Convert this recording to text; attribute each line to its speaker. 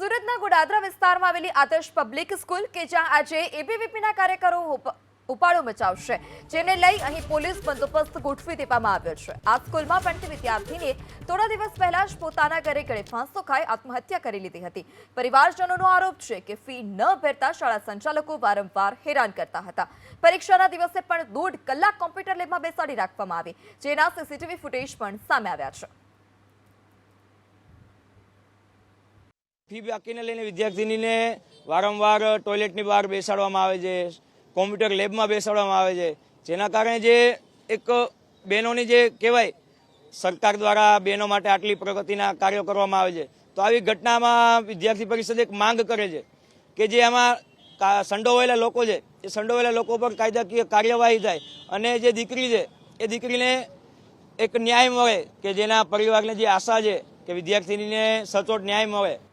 Speaker 1: સુરતના ગુડાદરા વિસ્તારમાં આવેલી આદર્શ પબ્લિક સ્કૂલ કે જ્યાં આજે એબીવીપીના કાર્યકરો ઉપ- ઉપાડો મચાવશે, જેને લઈ અહીં પોલીસ બંદોબસ્ત ગોઠવી દેવામાં આવ્યો છે. આ સ્કૂલમાં ભણતી વિદ્યાર્થીને થોડા દિવસ પહેલા જ પોતાના ઘરે ગળે ફાંસો ખાઈ આત્મહત્યા કરી લીધી હતી. પરિવારજનોનો આરોપ છે કે ફી ન ભરતા શાળા સંચાલકો વારંવાર હેરાન કરતા હતા. પરીક્ષાના દિવસે પણ દોઢ કલાક કોમ્પ્યુટર લેબમાં બેસાડી રાખવામાં આવી, જેના સીસીટીવી ફૂટેજ પણ સામે આવ્યા છે.
Speaker 2: ફી બાકીને લઈને વિદ્યાર્થીનીને વારંવાર ટોયલેટની બહાર બેસાડવામાં આવે છે, કોમ્પ્યુટર લેબમાં બેસાડવામાં આવે છે. જેના કારણે જે એક બહેનોની જે કહેવાય, સરકાર દ્વારા બહેનો માટે આટલી પ્રગતિના કાર્યો કરવામાં આવે છે. તો આવી ઘટનામાં વિદ્યાર્થી પરિષદ એક માંગ કરે છે કે જે કા- સંડોવાયેલા લોકો છે, એ સંડોવાયેલા લોકો પર કાયદાકીય કાર્યવાહી થાય અને જે દીકરી છે, એ દીકરીને એક ન્યાય મળે કે જેના પરિવારને જે આશા છે કે વિદ્યાર્થીનીને સચોટ ન્યાય મળે.